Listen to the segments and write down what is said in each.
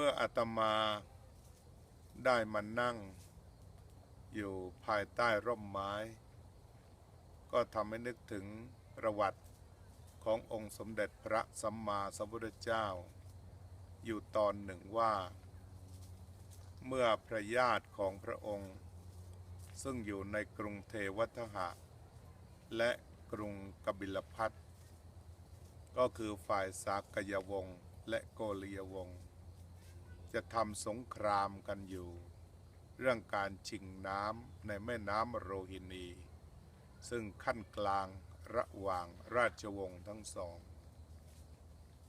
มื่ออาตมาได้มานั่ง อยู่ภายใต้ร่มไม้ ก็ทำให้นึกถึงประวัติขององค์สมเด็จพระสัมมาสัมพุทธเจ้า อยู่ตอนหนึ่งว่า เมื่อพระญาติของพระองค์ ซึ่งอยู่ในกรุงเทวทหะ และกรุงกบิลพัทก็คือฝ่ายสากยวงศ์และโกริยวงศ์ จะทำสงครามกันอยู่ เรื่องการชิงน้ำในแม่น้ำโรฮินี ซึ่งขั้นกลางระหว่างราชวงศ์ทั้งสอง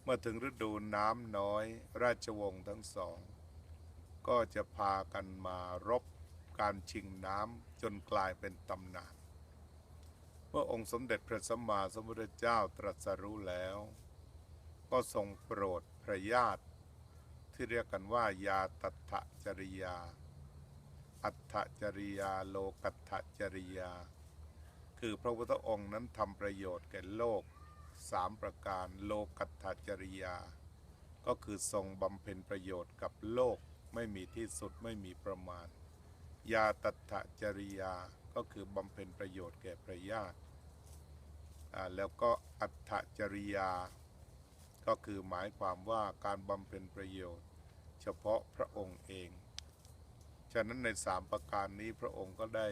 เมื่อถึงฤดูน้ำน้อยราชวงศ์ทั้งสอง ก็จะพากันมารบการชิงน้ำจนกลายเป็นตำนาน เมื่อองค์สมเด็จพระสัมมาสัมพุทธเจ้าตรัสรู้แล้ว ก็ทรงโปรดพระญาติ ที่เรียกกันว่ายาตัทะจริยา อัตถจริยาโลกัตถจริยา คือพระพุทธองค์นั้นทำประโยชน์แก่โลกสามประการโลกัตถจริยา ก็คือทรงบำเพ็ญประโยชน์กับโลกไม่มีที่สุดไม่มีประมาณ ยาตัถจริยาก็คือบำเพ็ญประโยชน์แก่พระญาติแล้วก็อัตถจริยา ก็คือหมายความว่าการบำเพ็ญประโยชน์ เฉพาะพระองค์เอง ฉะนั้นในสามประการนี้พระองค์ก็ได้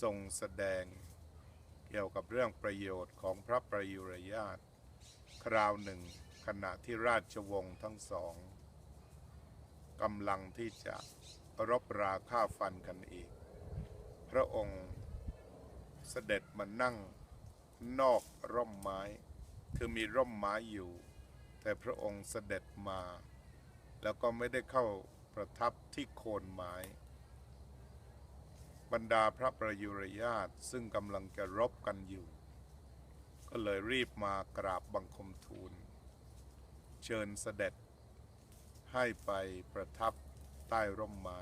ทรงแสดงเกี่ยวกับเรื่องประโยชน์ของพระประยุรญาติคราวหนึ่ง ขณะที่ราชวงศ์ทั้งสองกำลังที่จะรบราฆ่าฟันกันอีก พระองค์เสด็จมานั่งนอกร่มไม้ คือมีร่มไม้อยู่ แต่พระองค์เสด็จมา แล้วก็ไม่ได้เข้าประทับที่โคนไม้ บรรดาพระประยุรญาติซึ่งกำลังจะรบกันอยู่ ก็เลยรีบมากราบบังคมทูล เชิญเสด็จ ให้ไปประทับใต้ร่มไม้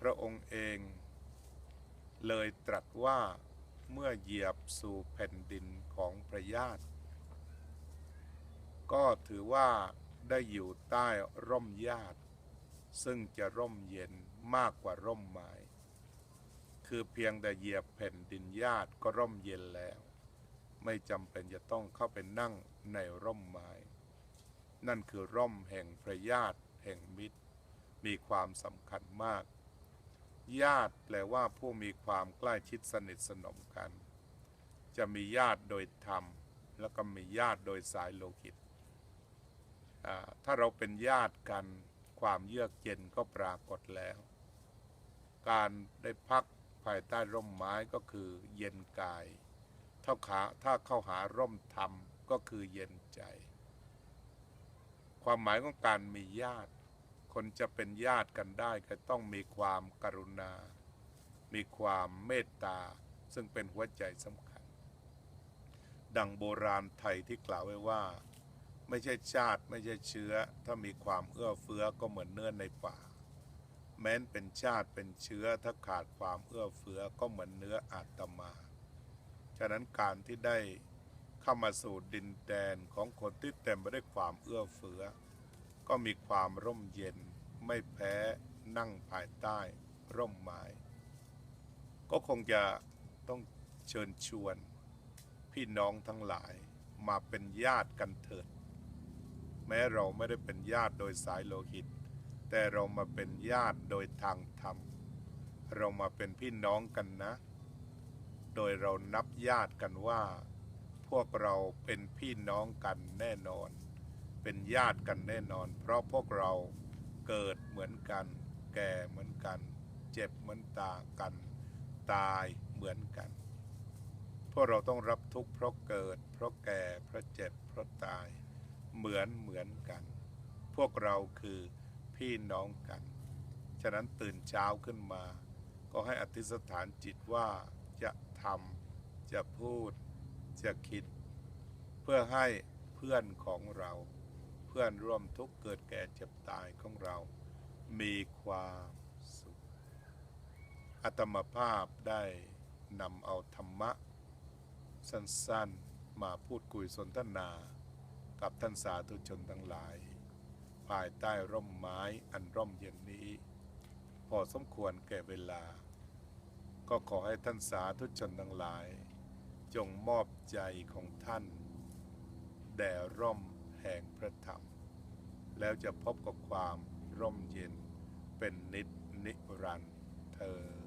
พระองค์เองเลยตรัสว่า เมื่อเหยียบสู่แผ่นดินของพระญาติ ก็ถือว่าได้อยู่ใต้ร่มญาติ ซึ่งจะร่มเย็นมากกว่าร่มไม้คือเพียงแต่เหยียบแผ่นดินญาติก็ร่มเย็นแล้ว ไม่จำเป็นจะต้องเข้าไปนั่งในร่มไม้ นั่นคือร่มแห่งพระญาติแห่งมิตร มีความสำคัญมาก ญาติแปลว่าผู้มีความใกล้ชิดสนิทสนมกัน จะมีญาติโดยธรรม แล้วก็มีญาติโดยสายโลหิตถ้าเราเป็นญาติกันความเยือกเย็นก็ปรากฏแล้ว การได้พักภายใต้ร่มไม้ก็คือเย็นกายถ้าขาถ้าเข้าหาร่มธรรมก็คือเย็นใจ ความหมายของการมีญาติ คนจะเป็นญาติกันได้ก็ต้องมีความกรุณา มีความเมตตา ซึ่งเป็นหัวใจสำคัญ ดังโบราณไทยที่กล่าวไว้ว่า ไม่ใช่ชาติไม่ใช่เชื้อ ถ้ามีความเอื้อเฟื้อก็เหมือนเนื้อในป่า แม้นเป็นชาติเป็นเชื้อถ้าขาดความเอื้อเฟื้อก็เหมือนเนื้ออาตมา ฉะนั้นการที่ได้เข้ามาสู่ดินแดนของคนที่เต็มไปด้วยความเอื้อเฟื้อก็มีความร่มเย็น ไม่แพ้นั่งภายใต้ร่มไม้ก็คงจะต้องเชิญชวน พี่น้องทั้งหลายมาเป็นญาติกันเถิด แม้เราไม่ได้เป็นญาติโดยสายโลหิต แต่เรามาเป็นญาติโดยทางธรรม เรามาเป็นพี่น้องกันนะ โดยเรานับญาติกันว่า พวกเราเป็นพี่น้องกันแน่นอน เป็นญาติกันแน่นอน เพราะพวกเรา เกิดเหมือนกัน แก่เหมือนกัน เจ็บเหมือนตากัน ตายเหมือนกันพวกเราต้องรับทุกข์เพราะเกิด เพราะแก่เพราะเจ็บเพราะตาย เหมือนเหมือนกัน พวกเราคือพี่น้องกัน ฉะนั้นตื่นเช้าขึ้นมา ก็ให้อธิษฐานจิตว่าจะทำจะพูด จะคิด เพื่อให้เพื่อนของเรา พื่อนร่วมทุกข์เกิดแก่เจ็บตายของเรา มีความสุขอัตมภาพได้นำเอาธรรมะ สั้นๆมาพูดคุยสนทนา กับท่านสาธุชนทั้งหลาย ภายใต้ร่มไม้อันร่มเย็นนี้ พอสมควรแก่เวลา ก็ขอให้ท่านสาธุชนทั้งหลาย จงมอบใจของท่าน แด่ร่ม แห่งพระธรรม แล้วจะพบกับความร่มเย็นเป็นนิจนิรันดร์เธอ